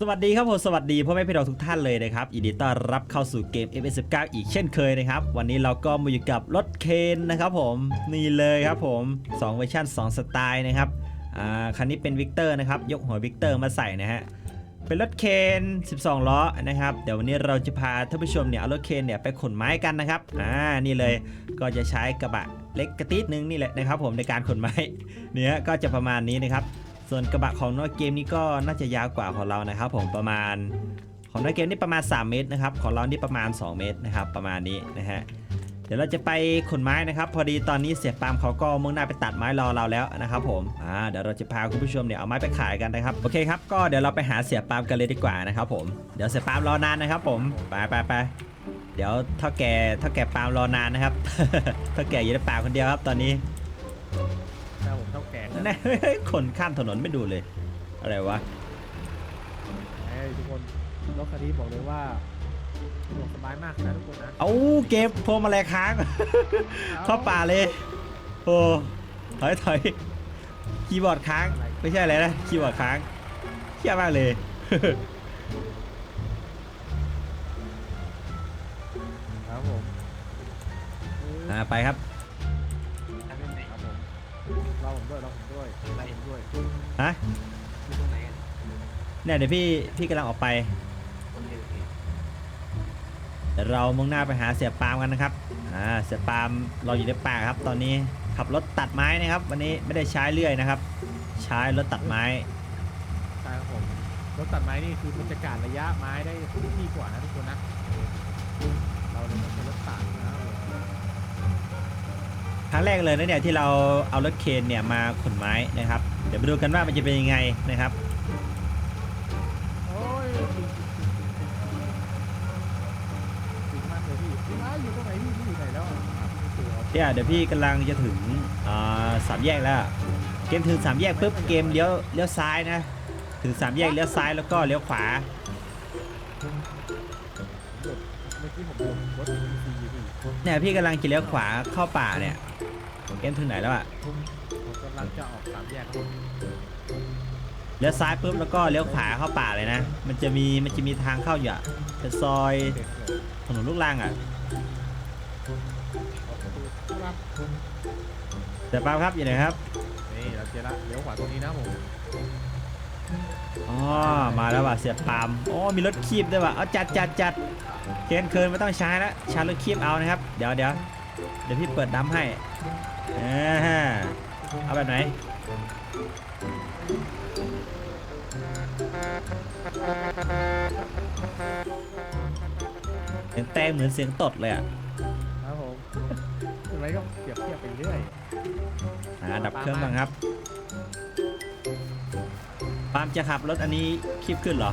สวัสดีครับผมสวัสดีพ่อแม่พี่น้องทุกท่านเลยนะครับยินดีต้อนรับเข้าสู่เกม FS19 อีกเช่นเคยนะครับ วันนี้เราก็มาอยู่กับรถเคนนะครับผมนี่เลยครับผม2เวอร์ชัน2 สไตล์นะครับอ่าคันนี้เป็นวิกเตอร์นะครับ ยกหัววิกเตอร์มาใส่นะฮะเป็นรถเคน 12 ล้อนะครับ เดี๋ยววันนี้เราจะพาท่านผู้ชมเนี่ยเอารถเคนเนี่ยไปขนไม้กันนะครับอ่านี่เลยก็จะใช้กระบะเล็กกระติดนึงนี่แหละนะครับ ผมในการขนไม้เนี่ยก็จะประมาณนี้นะครับ ส่วนกระบะของนอยเกมนี้ก็น่าจะยาวกว่าของเรานะครับ ผมประมาณของนอยเกมนี่ประมาณ 3 เมตรนะครับของเรานี่ประมาณ 2 เมตรนะครับ ประมาณนี้นะฮะเดี๋ยวเราจะไปขนไม้นะครับ พอดีตอนนี้เสียปามเขาก็มุ่งหน้าไปตัดไม้รอเราแล้วนะครับ ผมอ่าเดี๋ยวเราจะพาคุณผู้ชมเนี่ยเอาไม้ไปขายกันนะครับโอเคครับก็เดี๋ยวเราไปหาเสียปามกันเลยดีกว่านะครับผมเดี๋ยวเสียปามรอนานนะครับ ผมไปไปไปเดี๋ยวเท่าแก่เท่าแก่ปามรอนานนะครับเท่าแก่อยู่ในป่าคนเดียวครับตอนนี้ แก่นะแน่ คนข้ามถนนไม่ดูเลย อะไรวะเอ้ยทุกคนรถคันนี้บอกเลยว่าสะดวกสบายมากนะทุกคนนะเอาเก็บพวงมาลัยค้างเข้าป่าเลยโอ้ถอยถอยคีย์บอร์ดค้างไม่ใช่อะไรนะคีย์บอร์ดค้างเขี้ยมากเลยครับผมอ่าไปครับครับผมเราผมด้วยเราผม ด้วยไล่ผมด้วยฮะเนี่ยเดี๋ยวพี่พี่กำลังออกไปเดี๋ยวเรามุ่งหน้าไปหาเสียปาล์มกันนะครับอ่าเสียปาล์มเราอยู่ในป่าครับ ตอนนี้ขับรถตัดไม้นะครับ วันนี้ไม่ได้ใช้เลื่อยนะครับ ใช้รถตัดไม้ใช่ครับผมรถตัดไม้นี่คือมันจะการระยะไม้ได้ที่กว่านะทุกคนนะ เราเนี่ยต้องใช้รถตัดนะค ครั้งแรกเลยนะเนี่ยที่เราเอารถเคนเนี่ยมาขนไม้นะครับ เดี๋ยวมาดูกันว่ามันจะเป็นยังไงนะครับโอ้ยถึงมากเลยพี่พี่มาอยู่ตรงไหนพี่พี่อยู่ไหนแล้วอะเนี่ยเดี๋ยวพี่กำลังจะถึงอ่าสามแยกแล้วเกมถึงสามแยกปุ๊บเกมเลี้ยวเลี้ยวซ้ายนะ ถึงสามแยกเลี้ยวซ้ายแล้วก็เลี้ยวขวา เมื่อกี้ผมลงรถดีอยู่พี่เนี่ยพี่กำลังจะเลี้ยวขวาเข้าป่าเนี่ย เกมถึงไหนแล้วอะผมกำลังจะออกสามแยกครับเลี้ยวซ้ายปุ๊บแล้วก็เลี้ยวขวาเข้าป่าเลยนะ มันจะมีมันจะมีทางเข้าอยู่อะเป็นซอยเด็กเลยถนนลูกรังอะครับแต่ปาล์มครับอยู่ไหนครับนี่เราเจอละเลี้ยวขวาตรงนี้นะผมอ๋อมาแล้วว่ะเสียปาล์มอ๋อมีรถคีบด้วยว่ะเอาจัดจัดจัดเคนเคินไม่ต้องใช้แล้วใช้รถคีบเอานะครับ เดี๋ยวเดี๋ยวเดี๋ยวพี่เปิดดัมให้ อ่าเอาแบบไหน เสียงแตงเหมือนเสียงตดเลยอะครับผมทำไมก็เปรียบเทียบไปเรื่อยอ่าดับเครื่องบ้างครับปาล์มจะขับรถอันนี้คีบขึ้นเหรอ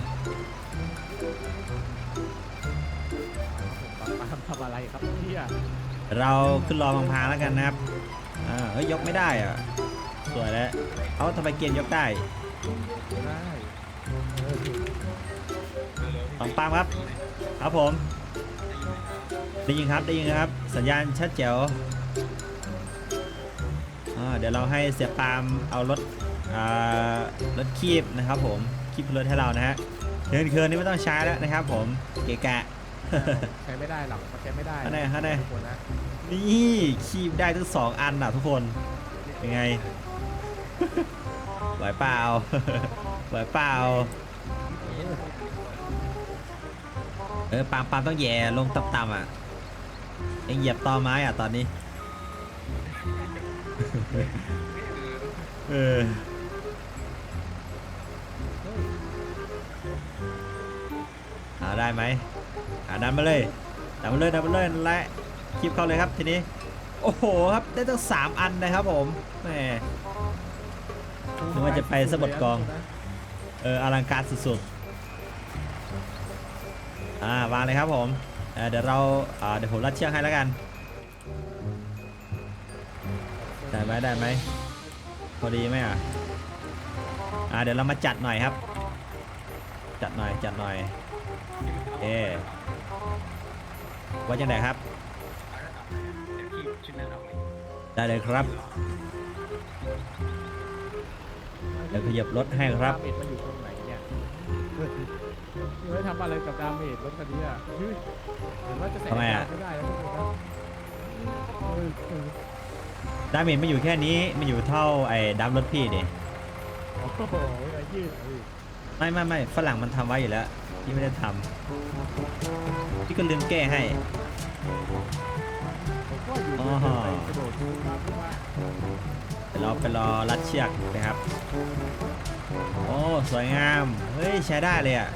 ผมปามทำอะไรครับเที่ยเราขึ้นรอพังพาแล้วกันนะครับ อ่าเฮ้ยยกไม่ได้อะสวยแล้วเอาทำไมเกียร์ยกได้ได้สองปามครับ ครับผม ได้ยินครับได้ยินครับ สัญญาณชัดแจ๋วเดี๋ยวเราให้เสียปามเอารถรถคีบนะครับผมคีบรถให้เรานะฮะเคินเคินนี่ไม่ต้องใช้แล้วนะครับผมเกะกะ ใช้ไม่ได้หรอกมันใช้ไม่ได้อันไหนอันไหน ทุกคนนะนี่คีบได้ทั้งสองอันอะทุกคนเป็นไง ไหวเปล่า ไหวเปล่า เออปาล์มปาล์มต้องแย่ลงต่ำๆอะ เอ็งเหยียบตอไม้อะตอนนี้ เออ หาได้ไหม หาดันมาเลยดันมาเลยดันมาเลยและคลิปเข้าเลยครับทีนี้โอ้โหครับได้ตั้งสามอันนะครับผมแหมนึกว่าจะไปสะบัดกองเอออลังการสุดๆอ่าวางเลยครับผมเเดี๋ยวเราอ่าเดี๋ยวผมรัดเชือกให้แล้วกันได้ไหมได้ไหมพอดีไหมอะอ่าเดี๋ยวเรามาจัดหน่อยครับ จัดหน่อยจัดหน่อยเอ ว่าจังไดครับ ได้เลยครับ เดี๋ยวขยับรถให้ครับ ดาเมจมันอยู่ตรงไหนเนี่ยยังไม่ทำอะไรกับดาเมจรถคันนี้อะเฮ้ยเห็นว่าจะใส่ทำไมอะ ไม่ได้แล้วทุกคนนะเออเออดาเมจไม่อยู่แค่นี้มันอยู่เท่าไอ้ดับรถพี่ดิโอ้โหไอ้ยืดเอ้ยไม่ไม่ไม่ฝรั่งมันทำไว้อยู่แล้ว พี่ไม่ได้ทำพี่ก็ลืมแก้ให้ผมก็อยู่อ๋เดิอนไปกระโดดดูครับเพราะว่าเดี๋ยวเราไปรอรัดเชือกนะครับ โอ้สวยงาม เฮ้ยใช้ได้เลยอะ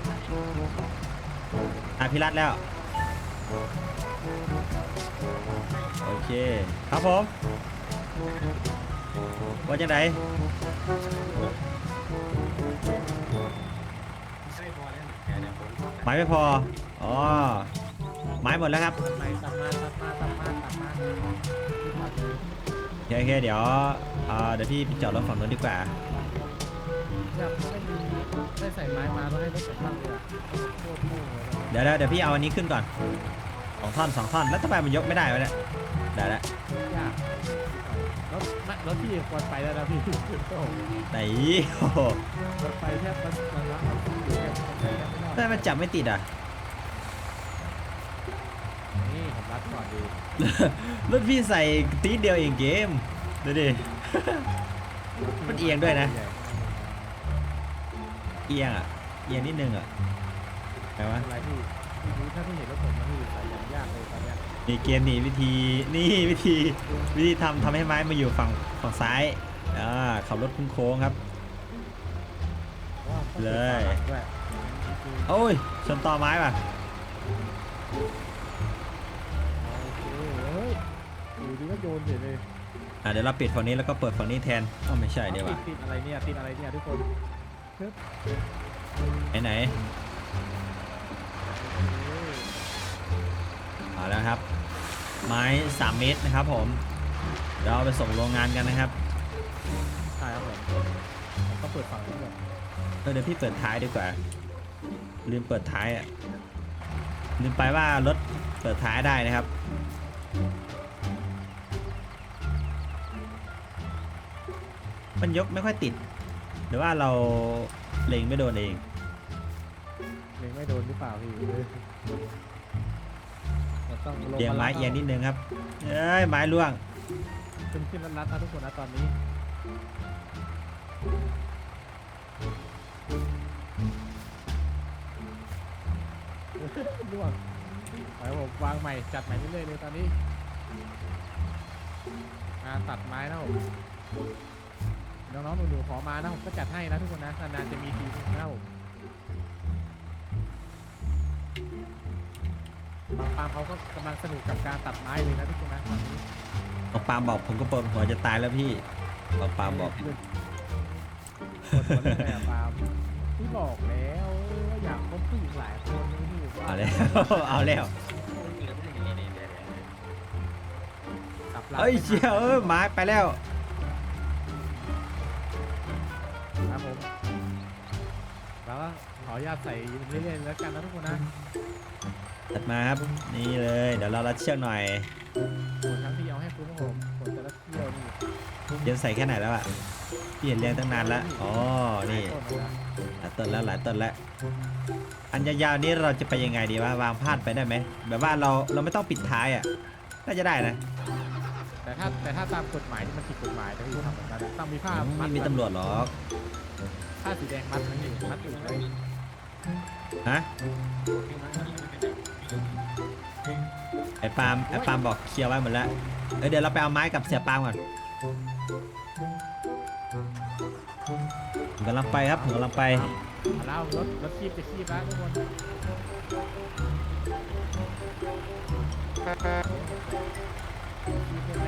อะพี่รัดแล้วโอเค ครับผม ว่าจะไหน ไม้ไม่พอ อ๋อ ไม้หมดแล้วครับตัดไม้ตัดมาตัดมาตัดมาตัดมาโอเคโอเคเดี๋ยวเอ่อเดี๋ยวพี่ไปจอดรถฝั่งนู้นดีกว่าแบบไม่มีได้ใส่ไม้มาต้องให้รถใส่บ้างเลยอะโคตรโง่เลยนะเดี๋ยวเดี๋ยวเดี๋ยวพี่เอาอันนี้ขึ้นก่อนสองท่อนสองท่อน แล้วทำไมมันยกไม่ได้วะเนี่ย ได้แล้วยากรถไม่รถพี่ควรไปแล้วนะพี่โอ้โหไหนโอ้โหรถไฟแทบมันมันละมันอยู่แค่ตรงนี้แล้วไม่รอด ทำไมมันจับไม่ติดอะ นี่ผมรัดก่อนดีรถพี่ใส่ตีดเดียวเองเกมดูดิ มันเอียงด้วยนะ เอียงอะ เอียงนิดนึงอะไงวะอะไรพี่พี่รู้ถ้าพี่เห็นรถผมนะพี่ใส่อย่างยากเลยตอนเนี้ยนี่เกมนี่วิธีนี่วิธีวิธีทำทำให้ไม้มาอยู่ฝั่งฝั่งซ้ายอ่าขับรถโค้งๆครับ ว่าต้องเลยปิดฝาหลังด้วยจริงๆ โอ้ยชนต่อไม้ป่ะโอเคเฮ้ยอยู่ดีก็โยนเฉยเลยอ่าเดี๋ยวเราปิดฝั่งนี้แล้วก็เปิดฝั่งนี้แทนอ้าวไม่ใช่เดี๋ยวติว่ะดติดอะไรเนี่ยติดอะไรเนี่ยทุกคนไหนไหนเอาแล้วครับ ไม้3เมตรนะครับผมเดี๋ยวเอาไปส่งโรงงานกันนะครับใช่ครับผมผมต้องเปิดฝั่งนี้ก่อนเออเดี๋ยวพี่เปิดท้ายดีกว่า ลืมเปิดท้ายอะลืมไปว่ารถเปิดท้ายได้นะครับมันยกไม่ค่อยติด หรือว่าเราเล็งไม่โดนเอง เล็งไม่โดนหรือเปล่าพี่เราต้องลเอียงไม้าเอียงนิดนึงครับ เอ้ยไม้ล่วง ขึ้นขึ้นรัดๆนะทุกคนนะตอนนี้ ล่วงไปผมวางใหม่จัดใหม่เรื่อยๆเลยตอนนี้งานตัดไม้นะผมน้องๆหนูๆขอมานะผมก็จัดให้นะทุกคนนะนานๆจะมีทีนึงนะผมบางปามเขาก็กำลังสนุกกับการตัดไม้เลยนะทุกคนนะตอนนี้น้องปาล์มบอกผมก็ปวดหัวจะตายแล้วพี่น้องปาล์มบอกปวดหัวเลยอะปาล์มพี่บอกแล้วว่า อยากคบผู้หญิงหลายคนนะพี่ว่าเอาแล้ว เอาแล้วสับหลังเอ้ยเชี่ยเออไม้ไปแล้ว ครับผมแล้วก็ขออนุญาตใส่เรื่อยๆแล้วกันนะทุกคนนะตัดมาครับ นี่เลย เดี๋ยวเรารัดเชือกหน่อยส่วนทั้งที่เอาให้คุณครับผมส่วนแต่ละเที่ยวนี่เรียนใส่แค่ไหนแล้วอะ พี่เห็นเรียงตั้งนานแล้วอ๋อ นี่ต้นแล้วนะหลายต้นแล้วหลายต้นแล้ว อันยาวๆนี้เราจะไปยังไงดีวะวางพาดไปได้ไหม แบบว่าเราเราไม่ต้องปิดท้ายอะน่าจะได้นะ แต่ถ้าแต่ถ้าตามกฎหมายที่มันผิดกฎหมายนะพี่ทำแบบนั้นต้องมีผ้าไม่ดมีตำรวจหรอก ผ้าสีแดงมัดมันนี่มัดอยู่เลยฮะ ไอ้ปาล์มไอ้ปาล์มบอกเคลียร์ไว้หมดแล้ว เอ้ยเดี๋ยวเราไปเอาไม้กับเสียปาล์มก่อน ผมกำลังไปครับผมกำลังไป เอาแล้วรถรถคีบจะคีบแล้วทุกคนคีบได้ไหม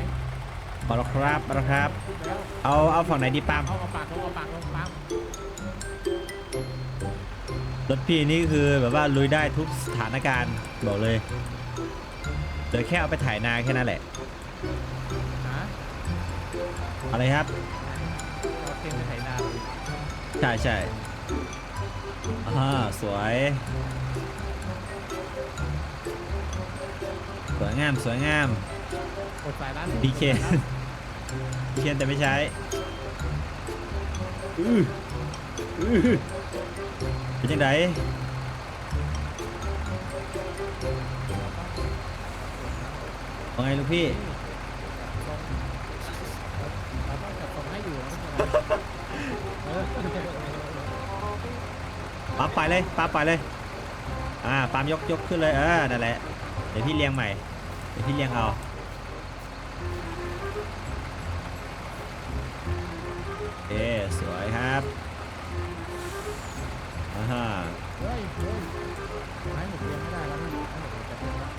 มาแล้วครับมาแล้วครับ แล้วเอาเอาฝั่งไหนดีปาล์มเอาเอาปากลงเอาปากลงปั๊มรถพี่นี่คือแบบว่าลุยได้ทุกสถานการณ์บอกเลยเหลือแค่เอาไปถ่ายนาแค่นั้นแหละฮะอะไรครับ ใช่ใช่อ่าสวย สวยงามสวยงามกดสาบ้านปีเคเคียนแต่ไม่ใช้เป็นยังไงว่าไงลูกพี่ ปั๊บไปเลยปั๊บไปเลย อ่าปั๊มยกยกขึ้นเลยเออนั่นแหละเดี๋ยวพี่เลี้ยงใหม่เดี๋ยวพี่เลี้ยงเอาเอสวยครับอ่าฮะเฮ้ยเฮ้ยไม้หมดเรียนไม่ได้แล้วพี่ไม้หมดจะเป็นแล้ว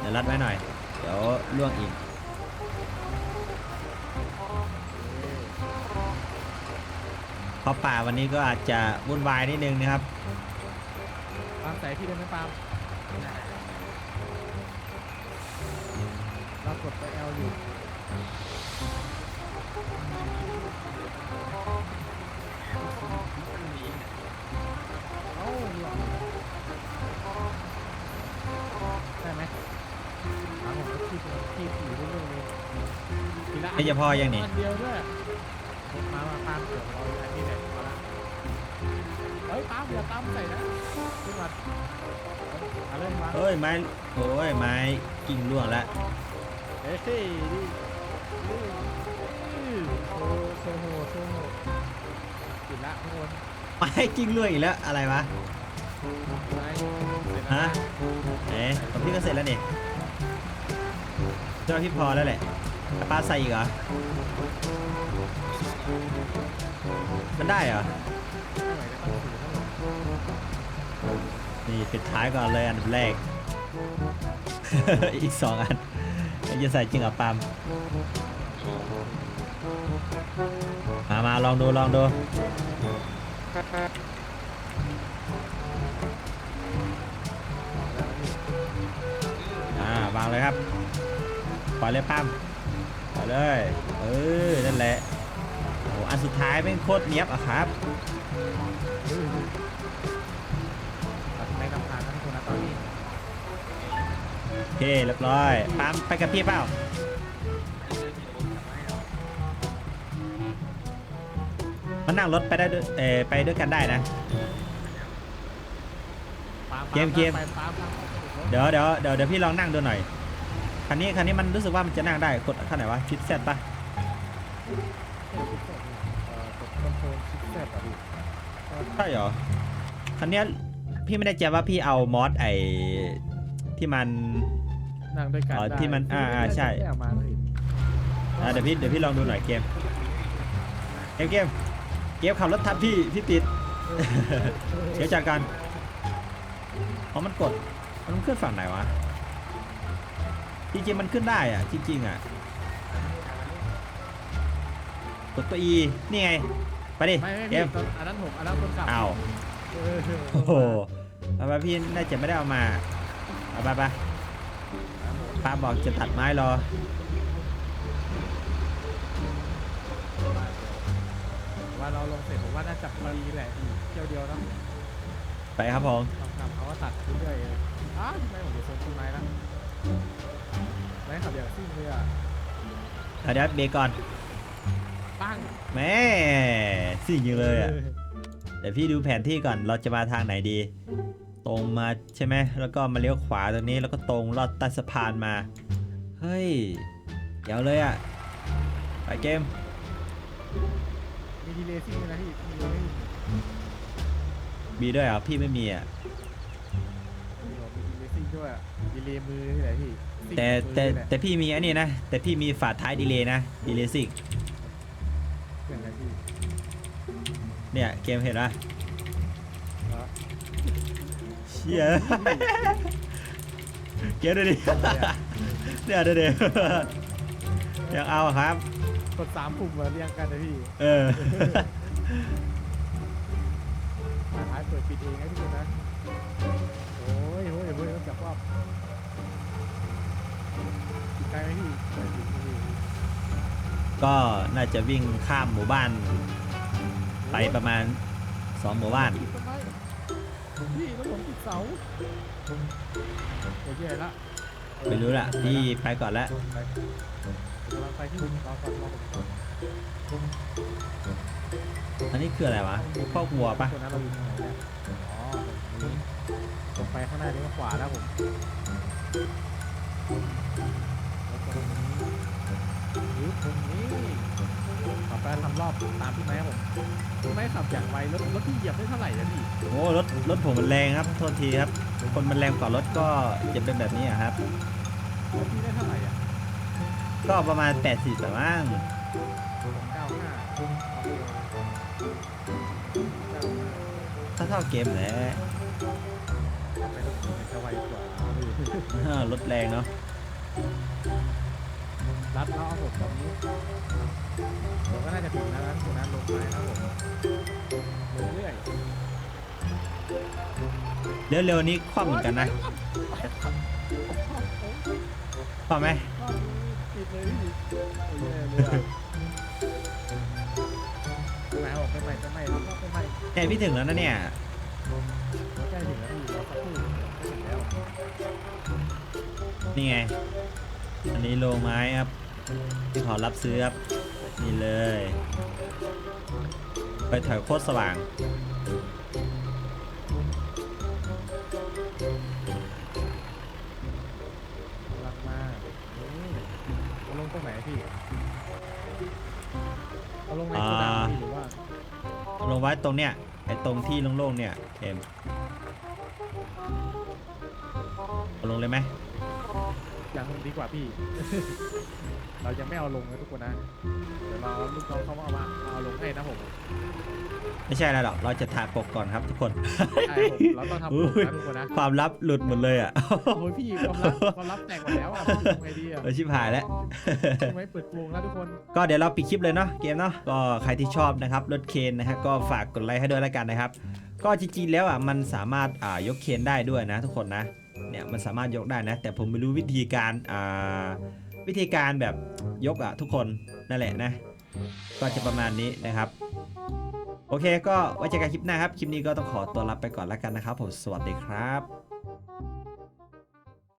เดี๋ยวรัดไว้หน่อย เดี๋ยวล่วงอีก เพราะป่าวันนี้ก็อาจจะวุ่นวายนิดนึงนะครับ ปาล์มใส่พี่ได้ไหมปาล์มเรากดไป L อยู่เอ้าหรอได้ไหมปาล์มผมก็คีบคีบขี่เรื่อยๆเลยทีละนนี่จะพอยังนี่ อันเดียวด้วย ใส่นะขึ้นมาเอาเริ่มวางเฮ้ยไม้โอ้ยไม้กิ่งล่วงแล้วเฮ้ยนี่นี่นี่โชว์โชว์โหดโชว์โหดปิดละทุกคนไม้กิ่งล่วงอีกแล้วอะไรวะไปเสร็จแล้วฮะนะเอ๊ะของพี่ก็เสร็จแล้วนี่เจ้าพี่พอแล้วแหละแต่ป้าใส่อีกเหรอมันได้เหรอ นี่ปิดท้ายก่อนเลยอันดับแรก อีกสองอันจะใส่จริงเหรอปาล์มมามาลองดูลองดูวนี่อ่าวางเลยครับ ปล่อยเลยปาล์มปล่อยเลย เออ นั่นแหละโอ้โหอันสุดท้ายเป็นโคตรเนี้ยบอะครับ เคเรียบร้อยปาล์มไปกับพี่เปล่ามันนั่งรถไปได้ด้วยเออไปด้วยกันได้นะปาล์เกมเกมไปปาล์มปาล์มเดี๋ยวเดี๋ยวเดี๋ยวเดี๋ยวพี่ลองนั่งดูหน่อยคันนี้คันนี้มันรู้สึกว่ามันจะนั่งได้กดขั้นไหนวะชิดเซตปะเอ่อกดคอนโทรลชิปเซ็ตอะพี่ใช่เหรอคันเนี้ยพี่ไม่ได้ใจว่าพี่เอามอสไอที่มัน นั่งด้วยกันอ๋อได้ที่มันอ่าอ่าใช่ ไม่ได้เอามาเลยอะเดี๋ยวพี่เดี๋ยวพี่ลองดูหน่อยเกมเกมเกมเกมขับรถทับพี่พี่ติด เดี๋ยวจากกันอ๋อมันกดมันขึ้นฝั่งไหนวะจริงๆมันขึ้นได้อะจริงๆอะกดตัว E นี่ไงไปดิไม่ไม่เกพี่มตอนอันนั้นผมอันนั้นคนขับอ้าวเออโอ้โหเอาไปพี่น่าจะไม่ได้เอามาเอาไปไป ป้าบอกจะตัดไม้รอ ว่าเราลงเสร็จผมว่าน่าจะพอดีแหละอีกเที่ยวเดียวนะไปครับผมทำทำเขาก็ตัดเรื่อยๆเลยอ้าวทำไมผมจะโซนต้นไม้แล้วไม้ขับอย่างซิ่งเลยอะเอาเดี๋ยวเบรกก่อนปั้งแม่สิ่งยิงเลยอะเดี๋ยวพี่ดูแผนที่ก่อนเราจะมาทางไหนดี ตรงมาใช่ไหมแล้วก็มาเลี้ยวขวาตรงนี้แล้วก็ตรงลอดใต้สะพานมา เฮ้ยเดี๋ยวเลยอะไปเกม มีดีเลย์ซิ่งด้วยนะพี่มีดีเลย์มีด้วยเหรอพี่ไม่มีอะมีดีเลย์ซิ่งด้วยดีเลย์มือนี่แหละพี่ซิ่งแต่มือแต่นี่หละแต่พี่มีอันนี้นะ แต่พี่มีฝาท้ายดีเลย์นะดีเลย์สิกเครื่องอะไรพี่เนี่ยเกมเห็นปะเหรอ เชี่ยเกมดูดิเนี่ยดูดิยังเอาอะครับ กดสามปุ่มมาเรียงกันนะพี่เออท้ายเปิดปิดเองนะทุกคนนะโอ้ยโอ้ยโอ้ยต้องจับว่าปิดไกลไหมพี่เปิดปิดพี่ก็น่าจะวิ่งข้ามหมู่บ้าน ไปประมาณสองหมู่บ้าน เสาโอเคละไม่รู้ละพี่ไปก่อนแล้วไปกำลังไปที่รอก่อนรอก่อนอันนี้คืออะไรวะพวกวัวปะตัวนั้นเราอยู่ตรงไหนเนี่ยอ๋อตรงนี้ไปข้างหน้าเลี้ยวขวาแล้วผมแล้วตรงนี้หรือตรงนี้ต่อ ไปทำรอบตามพี่ไม้ครับผมพี่ไม้ขับอย่างไวรถรถที่เหยียบได้เท่าไหร่นะพี่โอ้รถรถผมมันแรงครับโทษทีครับ คนมันแรงกว่ารถก็จะเป็นแบบนี้อะครับ รถพี่ได้เท่าไหร่อะก็ประมาณ80แต่ว่างเก้าห้าเก้าห้าถ้าเท่าเกมแหละไปรถพี่จะไวกว่าพี่อ้าวรถแรงเนาะ รัดเนาะผมตรงนี้ผมก็น่าจะถึงแล้วนะทุกคนนลงไปครับผมเรื่อยเร็วๆนี้คว่ำเหมือนกันนะคว่ำไหมปิดเลยพี่แย่เลยอะไปไหมไปใหมไปใหม่ครับไปใหม่ใกพี่ถึงแล้วนะเนี่ยใกล้ถึงแล้วพี่เราสักครู่ถึงแล้วนี่ไง อันนี้โลไม้ครับ ขอรับซื้อครับนี่เลย ไปถอยโคตรสว่าง รักมากนี่เอาลงตรงไหนพี่ เอาลงในโกดังพี่หรือว่าลงไว้ตรงเนี้ยไอ้ตรงที่โล่งๆเนี่ยเอ็มเอาลงเลยไหมอย่างลงดีกว่าพี่ เรายังไม่เอาลงนะทุกคนนะเดี๋ยวเราลูกน้องเขามาเอามาเอาลงให้นะผมไม่ใช่แล้วหรอกเราจะถ่ายปกก่อนครับทุกคน ใช่ผมเราต้องทำปกนะทุกคนนะความลับหลุดหมดเลยอะโอ้ยพี่ความลับความลับแตกหมดแล้วอะพี่ทำไงดีอะเออชิบหายแล้วไม่เปิดโปงแล้วทุกคน ก็เดี๋ยวเราปิดคลิปเลยเนาะเกมเนาะก็ใครที่ชอบนะครับรถเคนนะครับก็ฝากกดไลค์ให้ด้วยแล้วกันนะครับ ก็จริงๆแล้วอะมันสามารถอ่ายกเคนได้ด้วยนะ ทุกคนนะเนี่ยมันสามารถยกได้นะ แต่ผมไม่รู้วิธีการอ่า วิธีการแบบยกอะทุกคนนั่นแหละนะ ก็จะประมาณนี้นะครับ โอเคก็ไว้เจอกันคลิปหน้าครับ คลิปนี้ก็ต้องขอตัวลาไปก่อนแล้วกันนะครับผมสวัสดีครับ